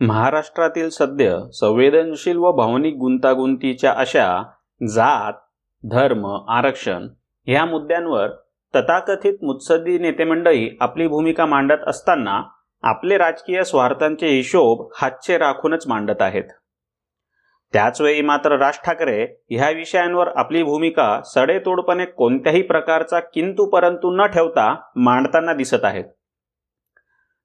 महाराष्ट्रातील सद्य संवेदनशील व भावनिक गुंतागुंतीच्या अशा जात धर्म आरक्षण ह्या मुद्द्यांवर तथाकथित मुत्सद्दी नेतेमंडळी आपली भूमिका मांडत असताना आपले राजकीय स्वार्थांचे हिशोब हातचे राखूनच मांडत आहेत. त्याचवेळी मात्र राज ठाकरे ह्या विषयांवर आपली भूमिका सडेतोडपणे कोणत्याही प्रकारचा किंतु परंतु न ठेवता मांडताना दिसत आहेत.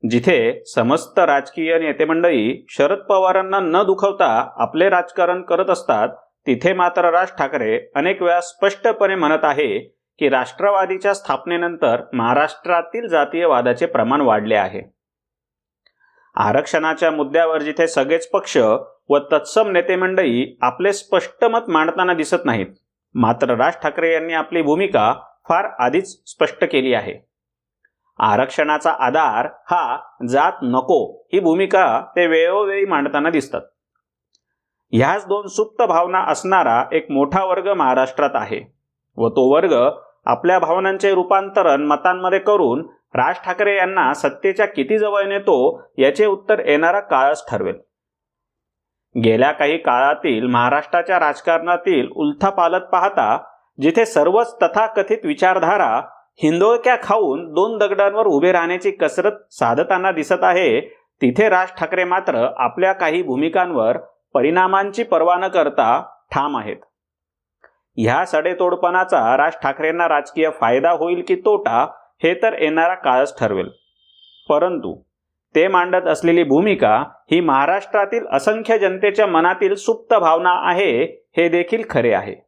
जिथे समस्त राजकीय नेतेमंडळी शरद पवारांना न दुखवता आपले राजकारण करत असतात तिथे मात्र राज ठाकरे अनेक वेळा स्पष्टपणे म्हणत आहे की राष्ट्रवादीच्या स्थापनेनंतर महाराष्ट्रातील जातीयवादाचे प्रमाण वाढले आहे. आरक्षणाच्या मुद्द्यावर जिथे सगळेच पक्ष व तत्सम नेते मंडळी आपले स्पष्ट मत मांडताना दिसत नाहीत मात्र राज ठाकरे यांनी आपली भूमिका फार आधीच स्पष्ट केली आहे. आरक्षणाचा आधार हा जात नको ही भूमिका ते वेळोवेळी मांडताना दिसतात. ह्याच दोन सुप्त भावना असणारा एक मोठा वर्ग महाराष्ट्रात आहे व तो वर्ग आपल्या भावनांचे रूपांतरण मतांमध्ये करून राज ठाकरे यांना सत्तेच्या किती जवळ नेतो याचे उत्तर येणारा काळच ठरवेल. गेल्या काही काळातील महाराष्ट्राच्या राजकारणातील उलथापालत पाहता जिथे सर्वच तथाकथित विचारधारा हिंदोळक्या खाऊन दोन दगडांवर उभे राहण्याची कसरत साधताना दिसत आहे. तिथे राज ठाकरे मात्र आपल्या काही भूमिकांवर परिणामांची पर्वा न करता ठाम आहेत. ह्या सडेतोडपणाचा राज ठाकरेंना राजकीय फायदा होईल की तोटा हे तर येणारा काळच ठरवेल. परंतु ते मांडत असलेली भूमिका ही महाराष्ट्रातील असंख्य जनतेच्या मनातील सुप्त भावना आहे हे देखील खरे आहे.